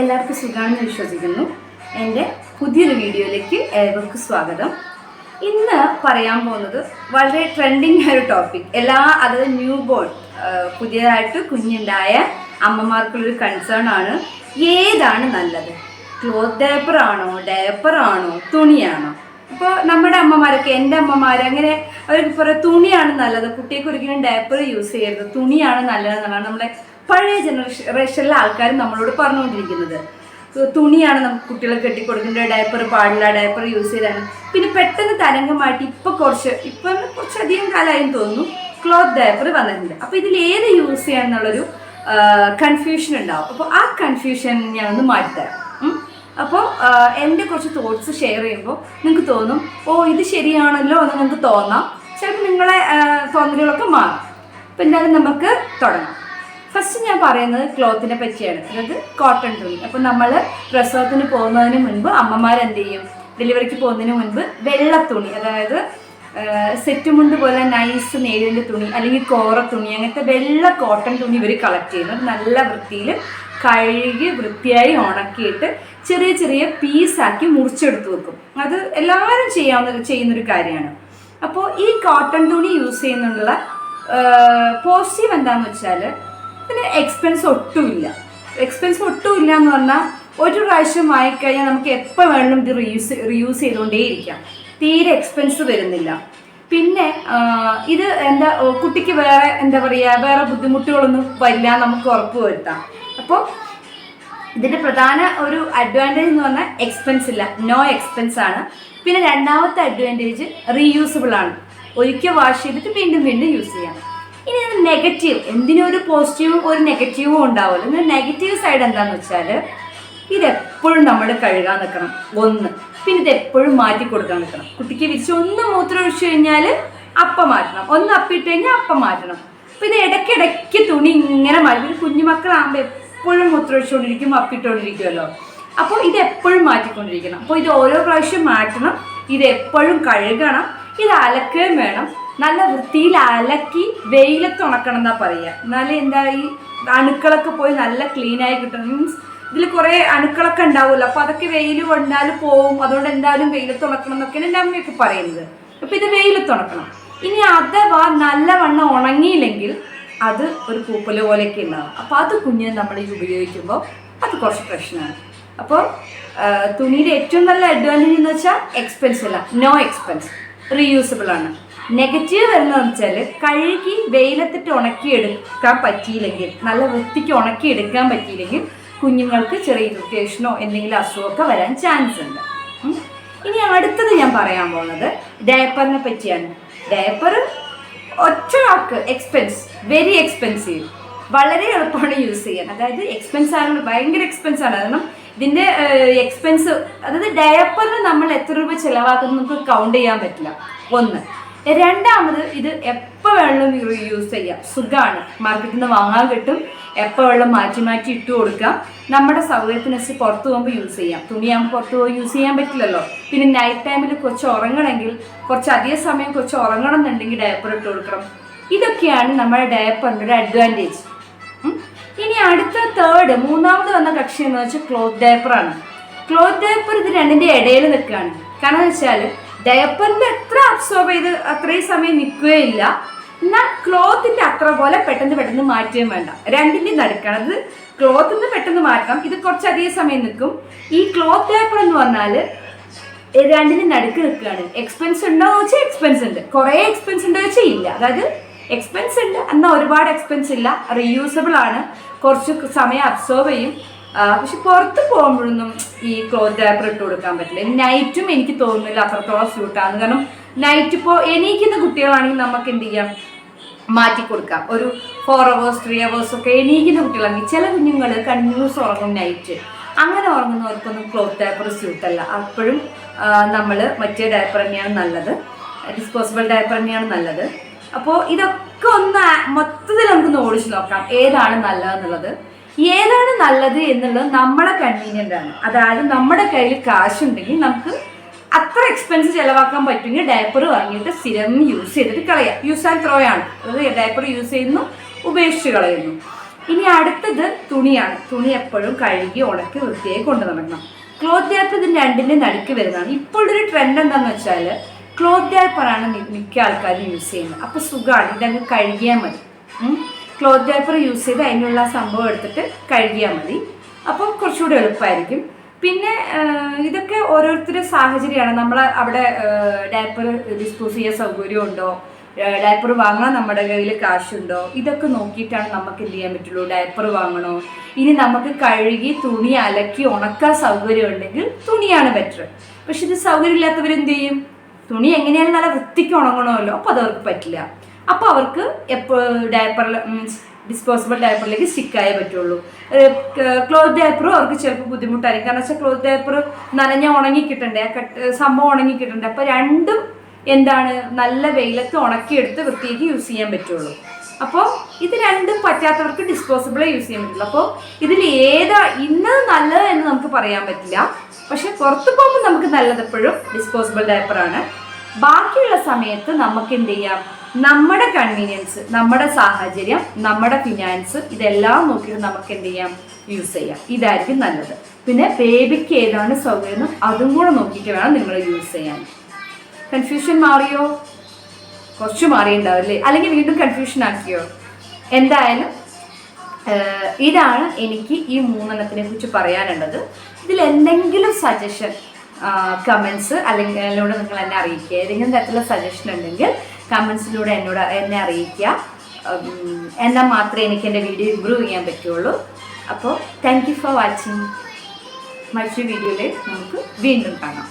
എല്ലാവർക്കും സുഖമാണെന്ന് വിശ്വസിക്കുന്നു. എന്റെ പുതിയൊരു വീഡിയോയിലേക്ക് ഏവർക്കും സ്വാഗതം. ഇന്ന് പറയാൻ പോകുന്നത് വളരെ ട്രെൻഡിങ് ആയ ഒരു ടോപ്പിക് എല്ലാ അതായത് ന്യൂ ബോൺ പുതിയതായിട്ട് കുഞ്ഞുണ്ടായ അമ്മമാർക്കുള്ളൊരു കൺസേൺ ആണ് ഏതാണ് നല്ലത്? ക്ലോത്ത് ഡേപ്പർ ആണോ ഡേപ്പർ ആണോ തുണിയാണോ? ഇപ്പോൾ നമ്മുടെ അമ്മമാരൊക്കെ എന്റെ അമ്മമാർ അങ്ങനെ അവർക്ക് പറയാം തുണിയാണ് നല്ലത്. കുട്ടിക്ക് ഒരിക്കലും ഡയപ്പർ യൂസ് ചെയ്യരുത്. തുണിയാണ് നല്ലതെന്നാണ് നമ്മളെ പഴയ ജനറേഷനിലെ ആൾക്കാർ നമ്മളോട് പറഞ്ഞുകൊണ്ടിരിക്കുന്നത്. തുണിയാണ് നമുക്ക് കുട്ടികളെ കെട്ടിക്കൊടുക്കേണ്ടത്. ഡയപ്പർ പാടില്ല ഡയപ്പർ യൂസ് ചെയ്താണ് പിന്നെ പെട്ടെന്ന് തരംഗം മാറ്റി ഇപ്പൊ കുറച്ച് ഇപ്പൊ കുറച്ചധികം കാലമായും തോന്നുന്നു ക്ലോത്ത് ഡയപ്പർ വന്നിട്ടുണ്ട്. അപ്പൊ ഇതിൽ ഏത് യൂസ് ചെയ്യാന്നുള്ളൊരു കൺഫ്യൂഷൻ ഉണ്ടാവും. അപ്പോൾ ആ കൺഫ്യൂഷൻ ഞാൻ ഒന്ന് മാറ്റിത്തരാം. അപ്പോൾ എന്റെ കുറച്ച് തോട്ട്സ് ഷെയർ ചെയ്യുമ്പോൾ നിങ്ങൾക്ക് തോന്നും ഓ ഇത് ശരിയാണല്ലോ എന്ന് നിങ്ങൾക്ക് തോന്നാം. ചിലപ്പോൾ നിങ്ങളെ തോന്നലുകളൊക്കെ മാറും. അപ്പം എന്തായാലും നമുക്ക് തുടങ്ങാം. ഫസ്റ്റ് ഞാൻ പറയുന്നത് ക്ലോത്തിനെ പറ്റിയാണ്. അതായത് കോട്ടൺ തുണി. അപ്പം നമ്മൾ പ്രസവത്തിന് പോകുന്നതിന് മുൻപ് അമ്മമാർ എന്ത് ചെയ്യും? ഡെലിവറിക്ക് പോകുന്നതിന് മുൻപ് വെള്ള തുണി അതായത് സെറ്റ് മുണ്ട് പോലെ നൈസ് നേരിന്റെ തുണി അല്ലെങ്കിൽ കോറ തുണി അങ്ങനത്തെ വെള്ള കോട്ടൺ തുണി ഇവർ കളക്ട് ചെയ്യുന്നു. നല്ല വൃത്തിയിൽ കഴുകി വൃത്തിയായി ഉണക്കിയിട്ട് ചെറിയ ചെറിയ പീസാക്കി മുറിച്ചെടുത്ത് വെക്കും. അത് എല്ലാവരും ചെയ്യാവുന്ന ചെയ്യുന്നൊരു കാര്യമാണ്. അപ്പോൾ ഈ കോട്ടൺ തുണി യൂസ് ചെയ്യുന്നുള്ള പോസിറ്റീവ് എന്താണെന്ന് വെച്ചാൽ ഇതിന് എക്സ്പെൻസ് ഒട്ടുമില്ല. എക്സ്പെൻസ് ഒട്ടുമില്ല എന്ന് പറഞ്ഞാൽ ഒരു പ്രാവശ്യം വാങ്ങിക്കഴിഞ്ഞാൽ നമുക്ക് എപ്പോൾ വേണമെങ്കിലും ഇത് റീയൂസ് റീയൂസ് ചെയ്തുകൊണ്ടേയിരിക്കാം തീരെ എക്സ്പെൻസ് വരുന്നില്ല. പിന്നെ ഇത് എന്താ കുട്ടിക്ക് വേറെ എന്താ പറയുക വേറെ ബുദ്ധിമുട്ടുകളൊന്നും വരില്ല നമുക്ക് ഉറപ്പ് വരുത്താം. അപ്പോൾ ഇതിന്റെ പ്രധാന ഒരു അഡ്വാന്റേജ് എന്ന് പറഞ്ഞാൽ എക്സ്പെൻസ് ഇല്ല. നോ എക്സ്പെൻസ് ആണ്. പിന്നെ രണ്ടാമത്തെ അഡ്വാന്റേജ് റീയൂസബിൾ ആണ്. ഒരിക്കൽ വാഷ് ചെയ്തിട്ട് വീണ്ടും വീണ്ടും യൂസ് ചെയ്യാം. ഇനി നെഗറ്റീവ് എന്തിനും ഒരു പോസിറ്റീവും ഒരു നെഗറ്റീവും ഉണ്ടാവുമല്ലോ. ഇന്ന് നെഗറ്റീവ് സൈഡ് എന്താന്ന് വെച്ചാൽ ഇതെപ്പോഴും നമ്മൾ കഴുകാൻ നിൽക്കണം ഒന്ന്. പിന്നെ ഇത് എപ്പോഴും മാറ്റി കൊടുക്കാൻ നിൽക്കണം കുട്ടിക്ക് വിരിച്ച് ഒന്ന് മൂത്രം ഒഴിച്ചു കഴിഞ്ഞാൽ അപ്പം മാറ്റണം. ഒന്ന് അപ്പിട്ട് കഴിഞ്ഞാൽ അപ്പം മാറ്റണം. ഇത് ഇടയ്ക്കിടയ്ക്ക് തുണി ഇങ്ങനെ മാറ്റി. പിന്നെ കുഞ്ഞുമക്കളാകുമ്പോൾ എപ്പോഴും മൂത്രം ഒഴിച്ചുകൊണ്ടിരിക്കും അപ്പിട്ടുകൊണ്ടിരിക്കുമല്ലോ അപ്പോൾ ഇത് എപ്പോഴും മാറ്റിക്കൊണ്ടിരിക്കണം. അപ്പോൾ ഇത് ഓരോ പ്രാവശ്യം മാറ്റണം. ഇത് എപ്പോഴും കഴുകണം. ഇത് അലക്കുകയും വേണം. നല്ല വൃത്തിയിൽ അലക്കി വെയിലത്ത് ഉണക്കണം എന്നാ പറയുക എന്നാലേ എന്താ ഈ അണുക്കളൊക്കെ പോയി നല്ല ക്ലീൻ ആയി കിട്ടണം. മീൻസ് ഇതിൽ കുറേ അണുക്കളൊക്കെ ഉണ്ടാവുമല്ലോ. അപ്പോൾ അതൊക്കെ വെയിൽ കൊണ്ടാൽ പോവും. അതുകൊണ്ട് എന്തായാലും വെയിലത്ത് ഉണക്കണം എന്നൊക്കെയാണ് എന്റെ അമ്മയൊക്കെ പറയുന്നത്. അപ്പോൾ ഇത് വെയിലത്ത് ഉണക്കണം. ഇനി അഥവാ നല്ലവണ്ണം ഉണങ്ങിയില്ലെങ്കിൽ അത് ഒരു പൂപ്പൽ പോലെയൊക്കെ ഉണ്ടാവും. അപ്പോൾ അത് കുഞ്ഞിന് നമ്മൾ ഈ ഉപയോഗിക്കുമ്പോൾ അത് കുറച്ച് പ്രശ്നമാണ്. അപ്പോൾ തുണിയുടെ ഏറ്റവും നല്ല അഡ്വാന്റേജ് എന്ന് വെച്ചാൽ എക്സ്പെൻസ് അല്ല. നോ എക്സ്പെൻസ് റീയൂസബിൾ ആണ്. നെഗറ്റീവ് എന്ന് വെച്ചാൽ കഴുകി വെയിലത്തിട്ട് ഉണക്കിയെടുക്കാൻ പറ്റിയില്ലെങ്കിൽ നല്ല വൃത്തിക്ക് ഉണക്കി ഉണക്കിയെടുക്കാൻ പറ്റിയില്ലെങ്കിൽ കുഞ്ഞുങ്ങൾക്ക് ചെറിയ ഇറിറ്റേഷനോ എന്തെങ്കിലും അസുഖമൊക്കെ വരാൻ ചാൻസ് ഉണ്ട്. ഇനി അടുത്തത് ഞാൻ പറയാൻ പോകുന്നത് ഡയപ്പറിനെ പറ്റിയാണ്. ഡയപ്പർ ഒറ്റ വാക്ക് എക്സ്പെൻസ് വെരി എക്സ്പെൻസീവ് വളരെ എളുപ്പമാണ് യൂസ് ചെയ്യാൻ. അതായത് എക്സ്പെൻസ് ആണ് ഭയങ്കര എക്സ്പെൻസ് ആണ്. കാരണം ഇതിന്റെ എക്സ്പെൻസ് അതായത് ഡയപ്പറിന് നമ്മൾ എത്ര രൂപ ചിലവാക്കുന്നത് നമുക്ക് കൗണ്ട് ചെയ്യാൻ പറ്റില്ല. ഒന്ന് രണ്ടാമത് ഇത് എപ്പോൾ വേണമെങ്കിലും യൂസ് ചെയ്യാം. സുഖമാണ് മാർക്കറ്റിൽ നിന്ന് വാങ്ങാൻ കിട്ടും. എപ്പോൾ വെള്ളം മാറ്റി മാറ്റി ഇട്ട് കൊടുക്കാം. നമ്മുടെ സൗകര്യത്തിനനുസരിച്ച് പുറത്ത് പോകുമ്പോൾ യൂസ് ചെയ്യാം. തുണിയാകുമ്പോൾ പുറത്ത് പോയി യൂസ് ചെയ്യാൻ പറ്റില്ലല്ലോ. പിന്നെ നൈറ്റ് ടൈമിൽ കുറച്ച് ഉറങ്ങണമെങ്കിൽ കുറച്ച് അധിക സമയം കുറച്ച് ഉറങ്ങണം എന്നുണ്ടെങ്കിൽ ഡയപ്പർ ഇട്ട് കൊടുക്കണം. ഇതൊക്കെയാണ് നമ്മുടെ ഡയപ്പറിന്റെ ഒരു അഡ്വാന്റേജ് ഇനി അടുത്ത തേർഡ് മൂന്നാമത് വന്ന കക്ഷി എന്ന് വെച്ചാൽ ക്ലോത്ത് ഡയപ്പറാണ് ക്ലോത്ത് ഡയപ്പർ ഇത് രണ്ടിന്റെ ഇടയിൽ നിൽക്കുകയാണ്. കാരണം എന്ന് വെച്ചാൽ ഡയപ്പറിന്റെ എത്ര അബ്സോർബ് ചെയ്ത് അത്രയും സമയം നിൽക്കുകയില്ല എന്നാൽ ക്ലോത്തിന്റെ അത്ര പോലെ പെട്ടെന്ന് പെട്ടെന്ന് മാറ്റുകയും വേണ്ട. രണ്ടിന്റെയും നടക്കണം. അത് ക്ലോത്തിന് പെട്ടെന്ന് മാറ്റണം. ഇത് കുറച്ചധികം സമയം നിൽക്കും. ഈ ക്ലോത്ത് ഡയപ്പർ എന്ന് പറഞ്ഞാൽ രണ്ടിനും നടുക്ക് നിൽക്കുകയാണ്. എക്സ്പെൻസ് ഉണ്ടോ എന്ന് വെച്ചാൽ എക്സ്പെൻസ് ഉണ്ട്. കുറേ എക്സ്പെൻസ് ഉണ്ടോ വെച്ചാൽ ഇല്ല. അതായത് എക്സ്പെൻസ് ഉണ്ട്. എന്നാൽ ഒരുപാട് എക്സ്പെൻസ് ഇല്ല. റീയൂസബിൾ ആണ്. കുറച്ച് സമയം അബ്സോർവ് ചെയ്യും. പക്ഷെ പുറത്ത് പോകുമ്പോഴൊന്നും ഈ ക്ലോത്ത് ഡാപ്പർ ഇട്ട് കൊടുക്കാൻ പറ്റില്ല. നൈറ്റും എനിക്ക് തോന്നുന്നില്ല അത്രത്തോളം സ്യൂട്ടാണ് കാരണം നൈറ്റ് ഇപ്പോൾ എണീക്കുന്ന കുട്ടികളാണെങ്കിൽ നമുക്ക് എന്ത് ചെയ്യാം? മാറ്റി കൊടുക്കാം. ഒരു ഫോർ അവേഴ്സ് ത്രീ അവേഴ്സ് ഒക്കെ എണീക്കുന്ന കുട്ടികളാണെങ്കിൽ ചില കുഞ്ഞുങ്ങൾ കണ്ടിന്യൂസ് ഉറങ്ങും നൈറ്റ് അങ്ങനെ ഉറങ്ങുന്നവർക്കൊന്നും ക്ലോത്ത് ഡയപ്പർ അല്ല. അപ്പോഴും നമ്മൾ മറ്റേ ഡയപ്പർ തന്നെയാണ് നല്ലത്. ഡിസ്പോസിബിൾ ഡയപ്പർ തന്നെയാണ് നല്ലത്. അപ്പോൾ ഇതൊക്കെ ഒന്ന് മൊത്തത്തിൽ നമുക്കൊന്ന് ഓടിച്ചു നോക്കാം ഏതാണ് നല്ലതെന്നുള്ളത്. ഏതാണ് നല്ലത് എന്നുള്ളത് നമ്മളെ കൺവീനിയന്റ് ആണ്. അതായത് നമ്മുടെ കയ്യിൽ കാശുണ്ടെങ്കിൽ നമുക്ക് അത്ര എക്സ്പെൻസ് ചിലവാക്കാൻ പറ്റുമെങ്കിൽ ഡയപ്പർ വാങ്ങിയിട്ട് സ്ഥിരം യൂസ് ചെയ്തിട്ട് കളയാം. യൂസ് ആൻഡ് ത്രോ ആണ്. അതായത് ഡയപ്പർ യൂസ് ചെയ്യുന്നു ഉപേക്ഷിച്ച് കളയുന്നു. ഇനി അടുത്തത് തുണിയാണ്. തുണി എപ്പോഴും കഴുകി ഉണക്കി വൃത്തിയായി കൊണ്ടു നടക്കണം. ക്ലോത്ത് ഡയപ്പർ ഇതിന് രണ്ടിന്റെ നടുക്ക് വരുന്നതാണ്. ഇപ്പോഴൊരു ട്രെൻഡ് എന്താണെന്ന് വെച്ചാൽ ക്ലോത്ത് ഡയപ്പറാണ് മിക്ക ആൾക്കാരും യൂസ് ചെയ്യുന്നത്. അപ്പോൾ സുഖമാണ്. ഇതങ്ങ് കഴുകിയാൽ മതി. ക്ലോത്ത് ഡൈപ്പർ യൂസ് ചെയ്ത് അതിനുള്ള സംഭവം എടുത്തിട്ട് കഴുകിയാൽ മതി. അപ്പോൾ കുറച്ചുകൂടി എളുപ്പമായിരിക്കും പിന്നെ ഇതൊക്കെ ഓരോരുത്തരുടെ സാഹചര്യമാണ്. നമ്മൾ അവിടെ ഡയപ്പർ ഡിസ്പോസ് ചെയ്യാൻ സൗകര്യമുണ്ടോ ഡയപ്പർ വാങ്ങാൻ നമ്മുടെ കയ്യിൽ കാശുണ്ടോ? ഇതൊക്കെ നോക്കിയിട്ടാണ് നമുക്ക് എന്ത് ചെയ്യാൻ പറ്റുള്ളൂ? ഡയപ്പർ വാങ്ങണോ? ഇനി നമുക്ക് കഴുകി തുണി അലക്കി ഉണക്കാൻ സൗകര്യം ഉണ്ടെങ്കിൽ തുണിയാണ് ബെറ്റർ പക്ഷെ ഇത് സൗകര്യമില്ലാത്തവർ എന്ത് ചെയ്യും? തുണി എങ്ങനെയാലും നല്ല വൃത്തിക്ക് ഉണങ്ങണമല്ലോ. അപ്പോൾ അത് പറ്റില്ല. അപ്പോൾ അവർക്ക് എപ്പോൾ ഡയപ്പറിൽ മീൻസ് ഡിസ്പോസിബിൾ ഡയപ്പറിലേക്ക് സ്റ്റിക്കായേ പറ്റുള്ളൂ. ക്ലോത്ത് ഡയപ്പറും അവർക്ക് ചിലപ്പോൾ ബുദ്ധിമുട്ടായിരിക്കും. കാരണം വെച്ചാൽ ക്ലോത്ത് ഡയപ്പർ നനഞ്ഞ ഉണങ്ങി കട്ട് സംഭവം ഉണങ്ങി അപ്പോൾ രണ്ടും എന്താണ് നല്ല വെയിലത്ത് ഉണക്കിയെടുത്ത് വൃത്തിയേക്ക് യൂസ് ചെയ്യാൻ പറ്റുള്ളൂ. അപ്പോൾ ഇത് രണ്ടും പറ്റാത്തവർക്ക് ഡിസ്പോസിബിളേ യൂസ് ചെയ്യാൻ പറ്റുള്ളൂ. അപ്പോൾ ഇതിൽ ഏതാ ഇന്ന് നല്ലത് എന്ന് നമുക്ക് പറയാൻ പറ്റില്ല. പക്ഷെ പുറത്ത് പോകുമ്പോൾ നമുക്ക് നല്ലത് എപ്പോഴും ഡിസ്പോസിബിൾ ഡയപ്പറാണ് ബാക്കിയുള്ള സമയത്ത് നമുക്ക് എന്ത് ചെയ്യാം? നമ്മുടെ കൺവീനിയൻസ് നമ്മുടെ സാഹചര്യം നമ്മുടെ ഫിനാൻസ് ഇതെല്ലാം നോക്കിയിട്ട് നമുക്ക് എന്ത് ചെയ്യാം? യൂസ് ചെയ്യാം. ഇതായിരിക്കും നല്ലത്. പിന്നെ ബേബിക്ക് ഏതാണ് സൗകര്യം? അതും കൂടെ നോക്കിയിട്ട് വേണം നിങ്ങൾ യൂസ് ചെയ്യാൻ. കൺഫ്യൂഷൻ മാറിയോ? കുറച്ച് മാറിയിട്ടുണ്ടാവും അല്ലേ അല്ലെങ്കിൽ വീണ്ടും കൺഫ്യൂഷൻ ആക്കിയോ? എന്തായാലും ഇതാണ് എനിക്ക് ഈ മൂന്നെണ്ണത്തിനെ കുറിച്ച് പറയാനുള്ളത്. ഇതിൽ എന്തെങ്കിലും സജഷൻ കമൻസ് അല്ലെങ്കിൽ നിങ്ങൾ എന്നെ അറിയിക്കുക. ഏതെങ്കിലും തരത്തിലുള്ള സജഷൻ ഉണ്ടെങ്കിൽ കമൻസിലൂടെ എന്നോട് എന്നെ അറിയിക്കുക. എന്നാൽ മാത്രമേ എനിക്ക് എന്റെ വീഡിയോ ഇമ്പ്രൂവ് ചെയ്യാൻ പറ്റുള്ളൂ. അപ്പോൾ താങ്ക് യു ഫോർ വാച്ചിങ് മറ്റൊരു വീഡിയോയിൽ നമുക്ക് വീണ്ടും കാണാം.